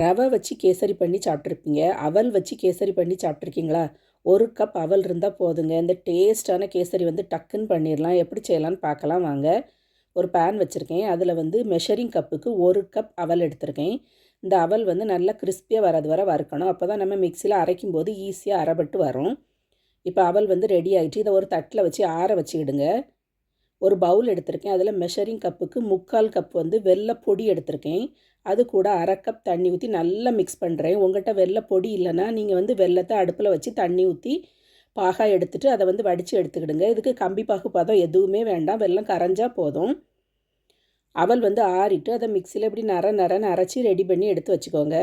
ரவை வச்சு கேசரி பண்ணி சாப்பிட்ருப்பீங்க அவல் வச்சு கேசரி பண்ணி சாப்பிட்ருக்கீங்களா ஒரு கப் அவல் இருந்தால் போதுங்க. இந்த டேஸ்டான கேசரி வந்து டக்குன்னு பண்ணிடலாம். எப்படி செய்யலாம்னு பார்க்கலாம் வாங்க. ஒரு பேன் வச்சுருக்கேன். அதில் வந்து மெஷரிங் கப்புக்கு ஒரு கப் அவல் எடுத்திருக்கேன். இந்த அவல் வந்து நல்லா கிறிஸ்பியாக வராது வர வறுக்கணும். அப்போ தான் நம்ம மிக்சியில் அரைக்கும் போது ஈஸியாக அரைபட்டு வரும். இப்போ அவல் வந்து ரெடி ஆகிட்டு இதை ஒரு தட்டில் வச்சு ஆற வச்சுக்கிடுங்க ஒரு பவுல் எடுத்திருக்கேன். அதில் மெஷரிங் கப்புக்கு முக்கால் கப் வந்து வெள்ளை பொடி எடுத்திருக்கேன். அது கூட அரை கப் தண்ணி ஊற்றி நல்லா மிக்ஸ் பண்ணுறேன் உங்கள்கிட்ட வெள்ளை பொடி இல்லைன்னா நீங்கள் வந்து வெள்ளத்தை அடுப்பில் வச்சு தண்ணி ஊற்றி பாகா எடுத்துகிட்டு அதை வந்து வடித்து எடுத்துக்கிடுங்க. இதுக்கு கம்பி பாகு பதம் எதுவுமே வேண்டாம். வெள்ளம் கரைஞ்சால் போதும். அவல் வந்து ஆறிட்டு அதை மிக்சியில் இப்படி நர நரன்னு அரைச்சி ரெடி பண்ணி எடுத்து வச்சுக்கோங்க.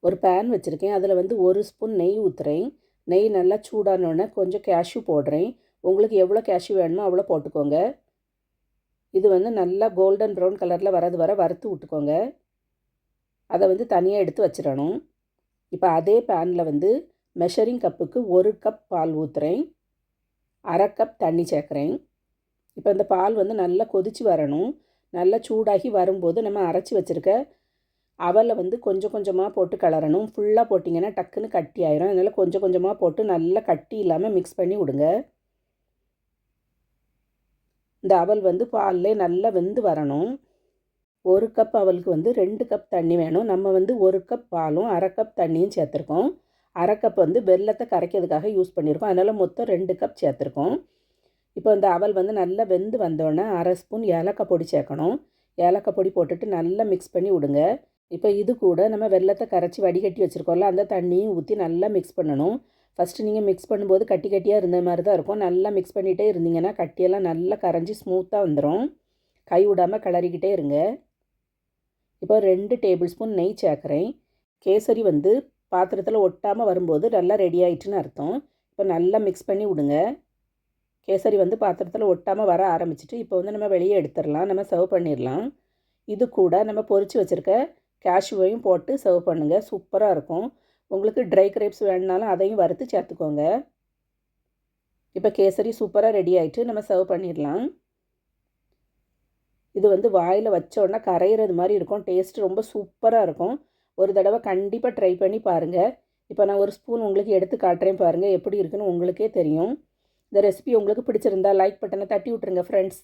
ஒரு பேன் வச்சுருக்கேன். அதில் வந்து ஒரு ஸ்பூன் நெய் ஊற்றுறேன் நெய் நல்லா சூடானோடனே கொஞ்சம் கேஷ்யூ போடுறேன். உங்களுக்கு எவ்வளோ கேஷ்யூ வேணுமோ அவ்வளோ போட்டுக்கோங்க. இது வந்து நல்லா கோல்டன் ப்ரௌன் கலரில் வரது வர வறுத்து விட்டுக்கோங்க. அதை வந்து தனியாக எடுத்து வச்சிடணும். இப்போ அதே பேனில் வந்து மெஷரிங் கப்புக்கு ஒரு கப் பால் ஊற்றுறேன் அரை கப் தண்ணி சேர்க்குறேன். இப்போ இந்த பால் வந்து நல்லா கொதித்து வரணும். நல்லா சூடாகி வரும்போது நம்ம அரைச்சி வச்சுருக்க அவலை வந்து கொஞ்சம் கொஞ்சமாக போட்டு கலரணும். ஃபுல்லாக போட்டிங்கன்னா டக்குன்னு கட்டி ஆயிரும். அதனால் கொஞ்சம் கொஞ்சமாக போட்டு நல்லா கட்டி இல்லாமல் மிக்ஸ் பண்ணி விடுங்க. இந்த அவல் வந்து பால்லே நல்லா வெந்து வரணும். ஒரு கப் அவலுக்கு வந்து ரெண்டு கப் தண்ணி வேணும். நம்ம வந்து ஒரு கப் பாலும் அரை கப் தண்ணியும் சேர்த்துருக்கோம். அரை கப் வந்து வெள்ளத்தை கரைக்கிறதுக்காக யூஸ் பண்ணியிருக்கோம். அதனால் மொத்தம் ரெண்டு கப் சேர்த்துருக்கோம். இப்போ இந்த அவல் வந்து நல்லா வெந்து வந்தோடனே அரை ஸ்பூன் ஏலக்காய் பொடி சேர்க்கணும். ஏலக்காய் பொடி போட்டுட்டு நல்லா மிக்ஸ் பண்ணி விடுங்க. இப்போ இது கூட நம்ம வெள்ளத்தை கரைச்சி வடிகட்டி வச்சுருக்கோம்ல அந்த தண்ணியும் ஊற்றி நல்லா மிக்ஸ் பண்ணணும். ஃபஸ்ட்டு நீங்கள் மிக்ஸ் பண்ணும்போது கட்டி கட்டியாக இருந்த மாதிரி தான் இருக்கும். நல்லா மிக்ஸ் பண்ணிகிட்டே இருந்தீங்கன்னா கட்டியெல்லாம் நல்லா கரைஞ்சி ஸ்மூத்தாக வந்துடும் கை விடாமல் கிளறிக்கிட்டே இருங்க. இப்போ ரெண்டு டேபிள் ஸ்பூன் நெய் சேர்க்குறேன். கேசரி வந்து பாத்திரத்தில் ஒட்டாமல் வரும்போது நல்லா ரெடி ஆயிட்டுன்னு அர்த்தம். இப்போ நல்லா மிக்ஸ் பண்ணி விடுங்க. கேசரி வந்து பாத்திரத்தில் ஒட்டாமல் வர ஆரம்பிச்சிட்டு இப்போ வந்து நம்ம வெளியே எடுத்துடலாம். நம்ம சர்வ் பண்ணிடலாம். இது கூட நம்ம பொறிச்சு வச்சுருக்க கேஷ்யூவையும் போட்டு சர்வ் பண்ணுங்கள் சூப்பராக இருக்கும். உங்களுக்கு ட்ரை கிரேப்ஸ் வேணுனாலும் அதையும் வறுத்து சேர்த்துக்கோங்க. இப்போ கேசரி சூப்பராக ரெடி ஆகிட்டு நம்ம சர்வ் பண்ணிடலாம். இது வந்து வாயில் வச்சோடனே கரையிறது மாதிரி இருக்கும். டேஸ்ட் ரொம்ப சூப்பராக இருக்கும். ஒரு தடவை கண்டிப்பாக ட்ரை பண்ணி பாருங்கள் இப்போ நான் ஒரு ஸ்பூன் உங்களுக்கு எடுத்து காட்டுறேன் பாருங்கள் எப்படி இருக்குன்னு உங்களுக்கே தெரியும். இந்த ரெசிபி உங்களுக்கு பிடிச்சிருந்தா லைக் பட்டனை தட்டி விட்ருங்க ஃப்ரெண்ட்ஸ்